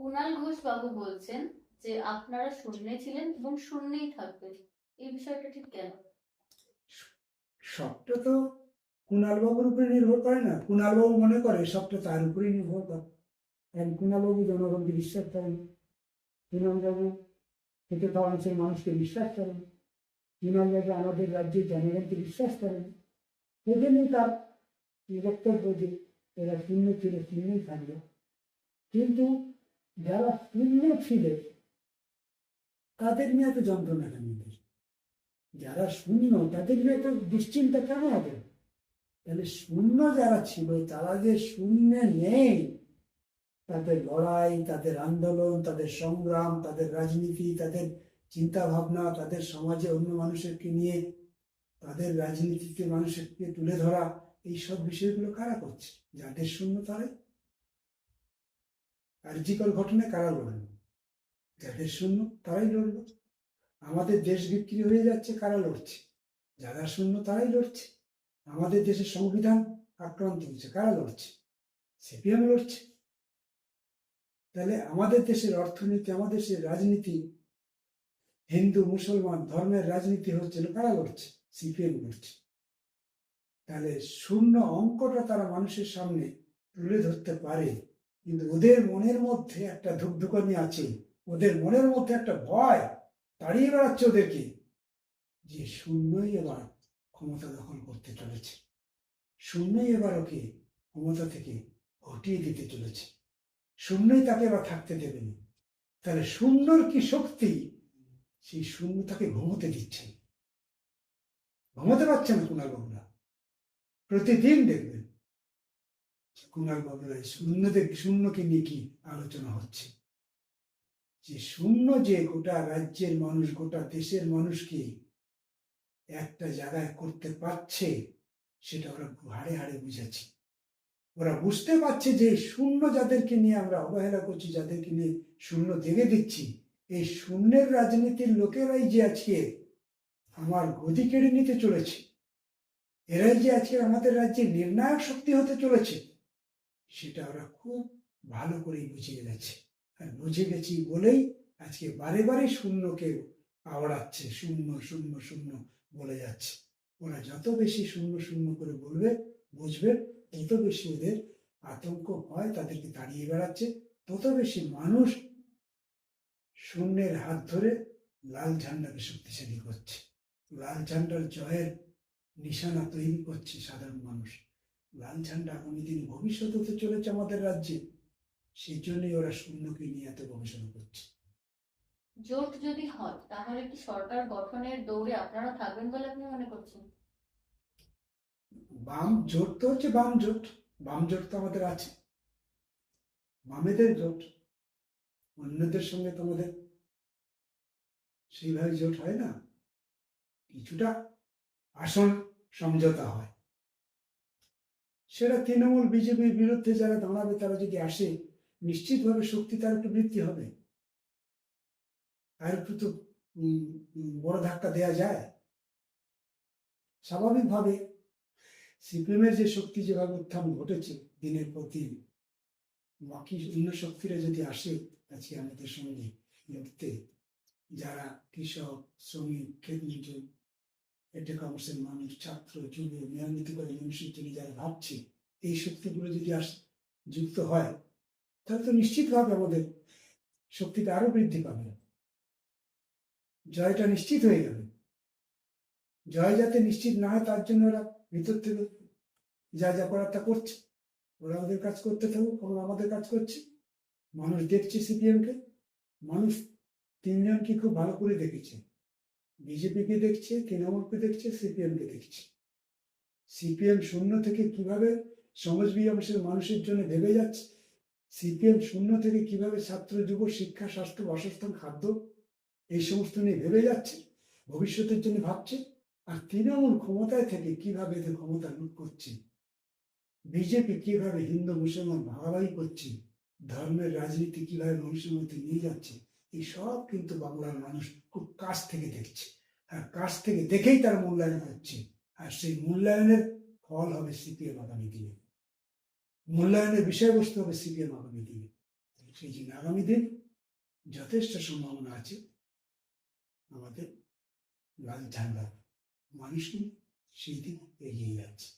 কুণাল ঘোষ বাবু বলছেন যে আপনারা শূন্যে ছিলেন এবং শূন্যেই থাকবেন। এই বিষয়টা ঠিক কেন? সবটা তো কুণালবাবুর উপরে নির্ভর করে না। কুণালবাবু মনে করে সবটা তার উপরেই নির্ভর করে। কারণ কুণালবাবু জনগণকে বিশ্বাস করেন। কুণালবাবু খেতে খাওয়া অংশের মানুষকে বিশ্বাস করেন। কুণালবাবু আমাদের রাজ্যের জনগণকে বিশ্বাস করেন। সেজন্যই তার বক্তব্য যে, এরা শূন্য ছিল, শূন্যই থাকবে। কিন্তু যারা শূন্য ছিল তাদের নিয়ে তো যন্ত্রণা নেই? যারা শূন্য, তাদের নিয়ে তো দুশ্চিন্তা কেন হবে তাহলে শূন্য যারা ছিল, তারা যে শূন্য নেই, তাদের লড়াই, তাদের আন্দোলন, তাদের সংগ্রাম, তাদের রাজনীতি, তাদের চিন্তা ভাবনা তাদের সমাজে অন্য মানুষেরকে নিয়ে, তাদের রাজনীতিতে মানুষকে তুলে ধরা, এই সব বিষয়গুলো কারা করছে যাদের শূন্য তারাই আর্জিকল ঘটনায় কারা লড়ল যাদের শূন্য, তারাই লড়ল আমাদের দেশ বিক্রি হয়ে যাচ্ছে, কারা লড়ছে? যারা শূন্য, তারাই লড়ছে। আমাদের দেশের সংবিধান আক্রান্ত হচ্ছে কারা লড়ছে? সিপিএম লড়ছে। তাহলে আমাদের দেশের অর্থনীতি, আমাদের দেশের রাজনীতি, হিন্দু, মুসলমান ধর্মের রাজনীতি হচ্ছিল কারা লড়ছে? সিপিএম লড়ছে। তাহলে শূন্য অঙ্কটা তারা মানুষের সামনে তুলে ধরতে পারে। কিন্তু ওদের মনের মধ্যে একটা ধুকধুকানি আছে, ওদের মনের মধ্যে একটা ভয় তাড়িয়ে বেড়াচ্ছে ওদেরকে যে শূন্যই এবার ক্ষমতা দখল করতে চলেছে। শূন্যই এবার ওকে ক্ষমতা থেকে হটিয়ে দিতে চলেছে। শূন্যই তাকে এবার থাকতে দেবে না। তাহলে শূন্যর কি শক্তি? সেই শূন্য তাকে ঘুমোতে দিচ্ছে। ঘুমোতে পারছে না কুণাল বাবুরা। প্রতিদিন দেখবেন কুণাল বাবুরা এই শূন্য থেকে শূন্যকে নিয়ে কি আলোচনা হচ্ছে? যে শূন্য যে গোটা রাজ্যের মানুষ, গোটা দেশের মানুষকে একটা জায়গায় করতে পারছে, সেটা ওরা হাড়ে হাড়ে বুঝেছে। ওরা বুঝতে পারছে যে শূন্য যাদেরকে নিয়ে আমরা অবহেলা করছি, যাদেরকে নিয়ে শূন্য দেখে দিচ্ছি, এই শূন্যের রাজনীতির লোকেরাই যে আজকে আমার গদি কেড়ে নিতে চলেছে, এরাই যে আজকে আমাদের রাজ্যে নির্ণায়ক শক্তি হতে চলেছে সেটা ওরা খুব ভালো করেই বুঝিয়ে গেছে। আর বুঝে গেছি বলেই আজকে বারে বারে শূন্যকে আওড়াচ্ছে শূন্য শূন্য শূন্য বলে যাচ্ছে। ওরা যত বেশি শূন্য শূন্য করে বলবে, বুঝবে, তত বেশি ওদের আতঙ্ক হয়, তাদেরকে তাড়িয়ে বেড়াচ্ছে। তত বেশি মানুষ শূন্যের হাত ধরে লাল ঝান্ডাকে শক্তিশালী করছে। লাল ঝান্ডার জয়ের নিশানা তৈরি করছে সাধারণ মানুষ। লাল ঝান্ডা আগামী দিন ভবিষ্যৎ হতে চলেছে আমাদের রাজ্যে? সেই জন্যই ওরা শূন্যকে নিয়ে এত গবেষণা করছে। জোট যদি হয় তাহলে কি সরকার গঠনের দৌড়ে আপনারা থাকবেন বলে আপনি মনে করছেন? বাম জোট তো হচ্ছে বাম জোট। বাম জোট তো আমাদের আছে। বামেদের জোট অন্যদের সঙ্গে তো আমাদের সেইভাবে জোট হয় না। কিছুটা আসন সমঝোতা হয়। সেটা তৃণমূল বিজেপির বিরুদ্ধে যারা দাঁড়াবে, তারা যদি আসে, নিশ্চিতভাবে শক্তি তার একটু বৃদ্ধি হবে। আর একটু তো বড় ধাক্কা দেয়া যায়। স্বাভাবিকভাবে সিপিএমের যে শক্তি যেভাবে উত্থান ঘটেছে দিনের পর দিন, বাকি অন্য শক্তিরা যদি আসে আজকে আমাদের সঙ্গে লড়তে যারা কৃষক, শ্রমিক, ক্ষেত কমার্সের মানুষ, ছাত্র যুব মেয়নীতি করে মানুষের জন্য যারা ভাবছে। এই শক্তিগুলো যদি আস, যুক্ত হয়, তাহলে তো নিশ্চিতভাবে আমাদের শক্তিটা আরও বৃদ্ধি পাবে। জয়টা নিশ্চিত হয়ে যাবে। জয় যাতে নিশ্চিত না হয়, তার জন্য ওরা ভিতর থেকে যা যা করার তা করছে। ওরা ওদের কাজ করতে থাকুক আমরা আমাদের কাজ করছে। মানুষ দেখছে সিপিএমকে। মানুষ তিনজনকে খুব ভালো করে দেখেছে। বিজেপিকে দেখছে, তৃণমূলকে দেখছে, সিপিএমকে দেখছে। সিপিএম শূন্য থেকে কীভাবে সমাজবী অংশের মানুষের জন্য ভেবে যাচ্ছে? সিপিএম শূন্য থেকে কীভাবে ছাত্র যুব, শিক্ষা, স্বাস্থ্য, বাসস্থান, খাদ্য এই সমস্ত নিয়ে ভেবে যাচ্ছে, ভবিষ্যতের জন্য ভাবছে? আর তৃণমূল ক্ষমতায় থেকে কীভাবে এদের ক্ষমতা লুট করছে? বিজেপি কীভাবে হিন্দু, মুসলমান, ভাগাভাগি করছে? ধর্মের রাজনীতি কীভাবে মানুষের মধ্যে নিয়ে যাচ্ছে? এই সব কিন্তু বাংলার মানুষ খুব কাছ থেকে দেখছে। আর কাছ থেকে দেখেই তার মূল্যায়ন হচ্ছে। আর সেই মূল্যায়নের ফল হবে সিপিএম আগামী দিনে। মূল্যায়নের বিষয়বস্তু হবে সিপিএম আগামী দিনে। সেই জন্য আগামী দিন যথেষ্ট সম্ভাবনা আছে আমাদের লাল ঝান্ডা মানুষ সেই দিন এগিয়ে যাচ্ছে।